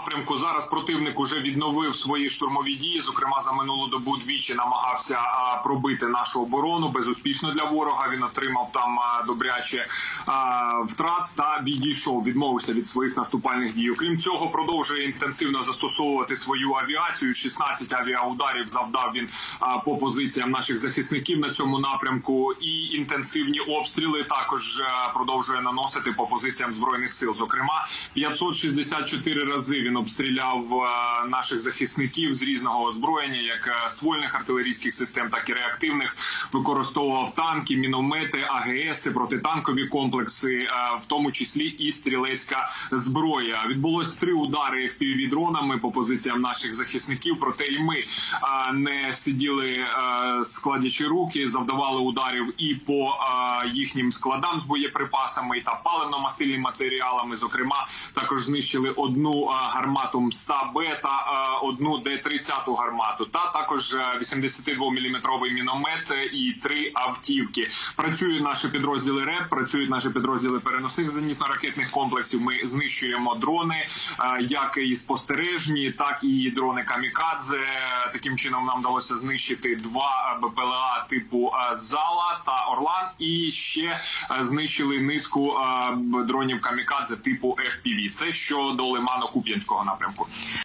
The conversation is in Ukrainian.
напрямку зараз противник уже відновив свої штурмові дії. Зокрема, за минулу добу двічі намагався пробити нашу оборону безуспішно для ворога. Він отримав там добряче втрат та відійшов, відмовився від своїх наступальних дій. Окрім цього, продовжує інтенсивно застосовувати свою авіацію. 16 авіаударів завдав він по позиціям наших захисників на цьому напрямку. І інтенсивні обстріли також продовжує наносити по позиціям збройних сил. Зокрема, 564 рази він обстріляв е, наших захисників з різного озброєння, як е, ствольних артилерійських систем, так і реактивних. Використовував танки, міномети, АГС, протитанкові комплекси, е, в тому числі і стрілецька зброя. Відбулось три удари fpv дронами по позиціям наших захисників. Проте і ми не сиділи складячи руки, завдавали ударів і по їхнім складам з боєприпасами та паливно-мастильними матеріалами. Зокрема, також знищили одну гармату МСТА Б та е, одну Д-30 гармату, та також 82-мм міномет е, і три автівки. Працюють наші підрозділи РЕП, працюють наші підрозділи переносних зенітно-ракетних комплексів. Ми знищуємо дрони, е, як і спостережні, так і дрони камікадзе. Таким чином нам вдалося знищити два БПЛА типу е, Зала та Орлан, і ще е, знищили низку е, дронів камікадзе типу FPV. Це щодо Лимано-Куп'янського напрямку.